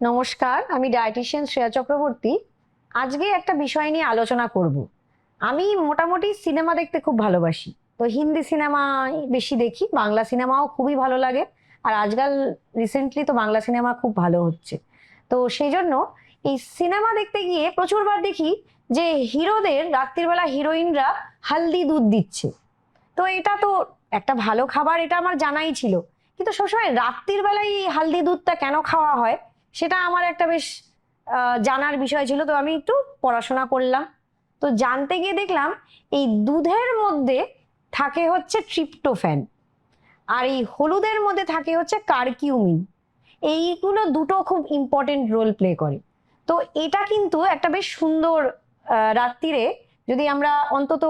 নমস্কার, আমি ডায়েটিশিয়ান শ্রেয়া চক্রবর্তী। আজকে একটা বিষয় নিয়ে আলোচনা করব। আমি মোটামুটি সিনেমা দেখতে খুব ভালোবাসি। তো হিন্দি সিনেমা বেশি দেখি, বাংলা সিনেমাও খুবই ভালো লাগে, আর আজকাল রিসেন্টলি তো বাংলা সিনেমা খুব ভালো হচ্ছে। তো সেই জন্য এই সিনেমা দেখতে গিয়ে প্রচুরবার দেখি যে হিরোদের, রাত্রিবেলা হিরোইনরা হালদি দুধ দিচ্ছে। তো এটা তো একটা ভালো খাবার, এটা আমার জানাই ছিল। কিন্তু সবসময় রাত্রির বেলায় এই হালদি দুধটা কেন খাওয়া হয়? সেটা আমার একটা বেশ জানার বিষয় ছিল। তো আমি একটু পড়াশোনা করলাম। তো জানতে গিয়ে দেখলাম এই দুধের মধ্যে থাকে হচ্ছে ট্রিপ্টোফ্যান আর এই হলুদের মধ্যে থাকে হচ্ছে কার্কিউমিন। এইগুলো দুটো খুব ইম্পর্টেন্ট রোল প্লে করে। তো এটা কিন্তু একটা বেশ সুন্দর রাত্রিরে যদি আমরা অন্তত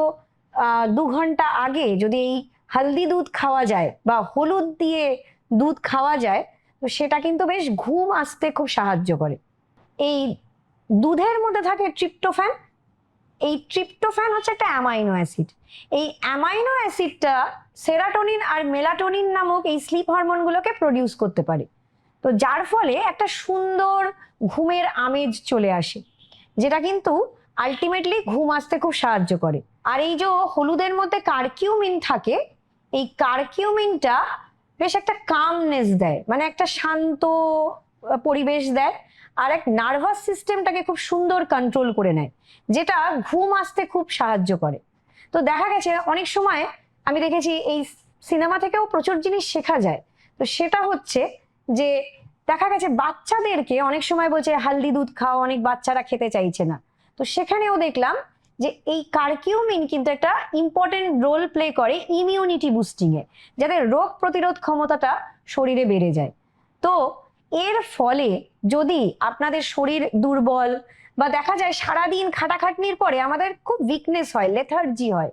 দু ঘণ্টা আগে যদি এই হালদি দুধ খাওয়া যায় বা হলুদ দিয়ে দুধ খাওয়া যায় তো সেটা কিন্তু বেশ ঘুম আসতে খুব সাহায্য করে। এই দুধের মধ্যে থাকে ট্রিপ্টোফ্যান। এই ট্রিপ্টোফ্যান হচ্ছে একটা অ্যামাইনো অ্যাসিড। এই অ্যামাইনো অ্যাসিডটা সেরাটোনিন আর মেলাটোনিন নামক এই স্লিপ হরমোনগুলোকে প্রডিউস করতে পারে। তো যার ফলে একটা সুন্দর ঘুমের আমেজ চলে আসে, যেটা কিন্তু আলটিমেটলি ঘুম আসতে খুব সাহায্য করে। আর এই যে হলুদের মধ্যে কার্কিউমিন থাকে, এই কার্কিউমিনটা বেশ একটা কামনেস দেয় মানে একটা শান্ত পরিবেশ দেয়, আর এক নার্ভাস সিস্টেমটাকে খুব সুন্দর কন্ট্রোল করে নেয়, যেটা ঘুম আসতে খুব সাহায্য করে। তো দেখা গেছে, অনেক সময় আমি দেখেছি এই সিনেমা থেকেও প্রচুর জিনিস শেখা যায়। তো সেটা হচ্ছে যে, দেখা গেছে বাচ্চাদেরকে অনেক সময় বলছে, হালদি দুধ খাও অনেক বাচ্চারা খেতে চাইছে না। তো সেখানেও দেখলাম যে এই কার্কিউমিন কিন্তু একটা ইম্পর্টেন্ট রোল প্লে করে ইমিউনিটি বুস্টিং এ, যাতে রোগ প্রতিরোধ ক্ষমতাটা শরীরে বেড়ে যায়। তো এর ফলে যদি আপনাদের শরীর দুর্বল বা দেখা যায় সারাদিন খাটাখাটনির পরে আমাদের খুব উইকনেস হয় লেথার্জি হয়,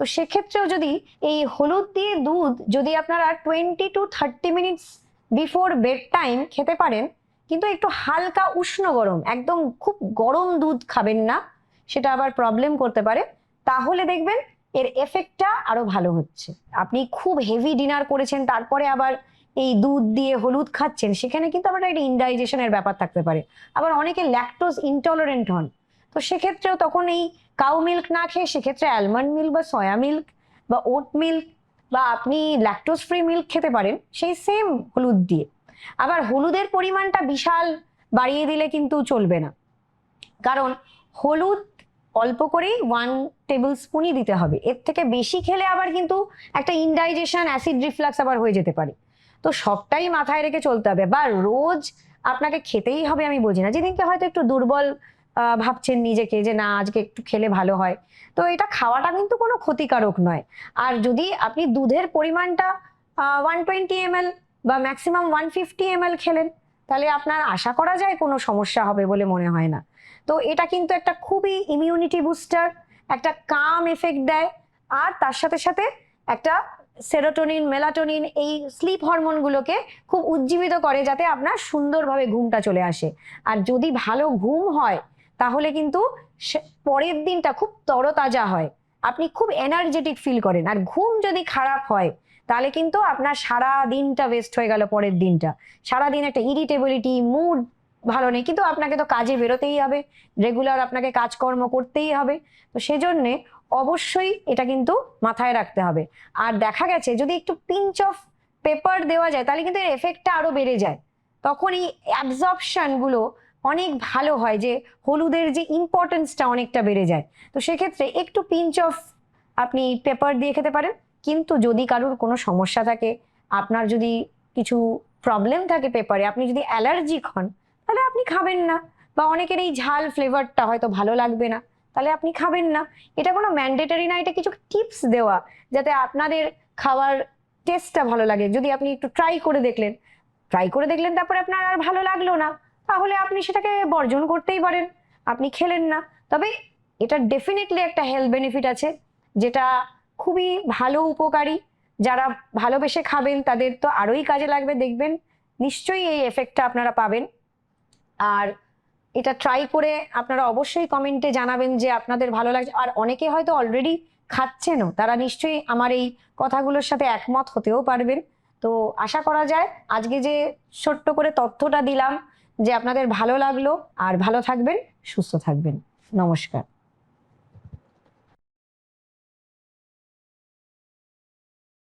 তো সেক্ষেত্রেও যদি এই হলুদ দিয়ে দুধ যদি আপনারা twenty to thirty minutes before bed time খেতে পারেন, কিন্তু একটু হালকা উষ্ণ গরম, একদম খুব গরম দুধ খাবেন না সেটা আবার প্রবলেম করতে পারে, তাহলে দেখবেন এর এফেক্টটা আরও ভালো হচ্ছে। আপনি খুব হেভি ডিনার করেছেন, তারপরে আবার এই দুধ দিয়ে হলুদ খাচ্ছেন, সেখানে কিন্তু আবার একটা ইনডাইজেশনের ব্যাপার থাকতে পারে। আবার অনেকে ল্যাকটোজ ইনটলারেন্ট হন, তো সেক্ষেত্রেও তখন এই কাউ মিল্ক না খেয়ে সেক্ষেত্রে অ্যালমন্ড মিল্ক বা সয়া মিল্ক বা ওট মিল্ক বা আপনি ল্যাকটোজ ফ্রি মিল্ক খেতে পারেন, সেই সেম হলুদ দিয়ে। আবার হলুদের পরিমাণটা বিশাল বাড়িয়ে দিলে কিন্তু চলবে না। কারণ হলুদ অল্প করেই ওয়ান টেবিল স্পুনই দিতে হবে। এর থেকে বেশি খেলে আবার কিন্তু একটা ইনডাইজেশন অ্যাসিড রিফ্লাক্স আবার হয়ে যেতে পারে। তো সবটাই মাথায় রেখে চলতে হবে। বা রোজ আপনাকে খেতেই হবে আমি বুঝি না। যেদিনকে হয়তো একটু দুর্বল ভাবছেন নিজেকে যে না, আজকে একটু খেলে ভালো হয়। তো এটা খাওয়াটা কিন্তু কোনো ক্ষতিকারক নয়। আর যদি আপনি দুধের পরিমাণটা ওয়ান টোয়েন্টি এম বা ম্যাক্সিমাম ওয়ান ফিফটি এম খেলেন, তাহলে আপনার আশা করা যায় কোনো সমস্যা হবে বলে মনে হয় না। তো এটা কিন্তু একটা খুবই ইমিউনিটি বুস্টার একটা কাম এফেক্ট দেয়। আর তার সাথে সাথে একটা সেরোটোনিন মেলাটোনিন এই স্লিপ হরমোনগুলোকে খুব উজ্জীবিত করে যাতে আপনার সুন্দরভাবে ঘুমটা চলে আসে। আর যদি ভালো ঘুম হয়, তাহলে কিন্তু পরের দিনটা খুব তরতাজা হয়। আপনি খুব এনার্জেটিক ফিল করেন। আর ঘুম যদি খারাপ হয়, তাহলে কিন্তু আপনার সারা দিনটা ওয়েস্ট হয়ে গেল পরের দিনটা। সারা দিন একটা ইরিটেবিলিটি মুড ভালো নেই। কিন্তু আপনাকে তো কাজে বেরোতেই হবে রেগুলার আপনাকে কাজকর্ম করতেই হবে। তো সেজন্যে অবশ্যই এটা কিন্তু মাথায় রাখতে হবে। আর দেখা গেছে, যদি একটু পিঞ্চ অফ পেপার দেওয়া যায়, তাহলে কিন্তু এর এফেক্টটা আরও বেড়ে যায়। তখন এই অ্যাবজর্পশনগুলো অনেক ভালো হয় যে হলুদের যে ইম্পর্টেন্সটা অনেকটা বেড়ে যায়। তো সেক্ষেত্রে একটু পিঞ্চ অফ আপনি পেপার দিয়ে খেতে পারেন। কিন্তু যদি কারোর কোনো সমস্যা থাকে, আপনার যদি কিছু প্রবলেম থাকে পেপারে আপনি যদি অ্যালার্জিক হন তাহলে আপনি খাবেন না। বা অনেকের এই ঝাল ফ্লেভারটা হয়তো ভালো লাগবে না। তাহলে আপনি খাবেন না। এটা কোনো ম্যান্ডেটারি না, এটা কিছু টিপস দেওয়া যাতে আপনাদের খাওয়ার টেস্টটা ভালো লাগে। যদি আপনি একটু ট্রাই করে দেখলেন। ট্রাই করে দেখলেন, তারপরে আপনার আর ভালো লাগল না। তাহলে আপনি সেটাকে বর্জন করতেই পারেন। আপনি খেলেন না। তবে এটা ডেফিনেটলি একটা হেলথ বেনিফিট আছে, যেটা খুবই ভালো উপকারী। যারা ভালোবেসে খাবেন, তাদের তো আরোই কাজে লাগবে, দেখবেন। নিশ্চয়ই এই এফেক্টটা আপনারা পাবেন। আর এটা ট্রাই করে আপনারা অবশ্যই কমেন্টে জানাবেন যে আপনাদের ভালো লাগছে। আর অনেকে হয়তো অলরেডি খাচ্ছেনও, তারা নিশ্চয়ই আমার এই কথাগুলোর সাথে একমত হতেও পারবেন। তো আশা করা যায়, আজকে যে ছোট্ট করে তথ্যটা দিলাম যে আপনাদের ভালো লাগল, আর ভালো থাকবেন, সুস্থ থাকবেন। নমস্কার।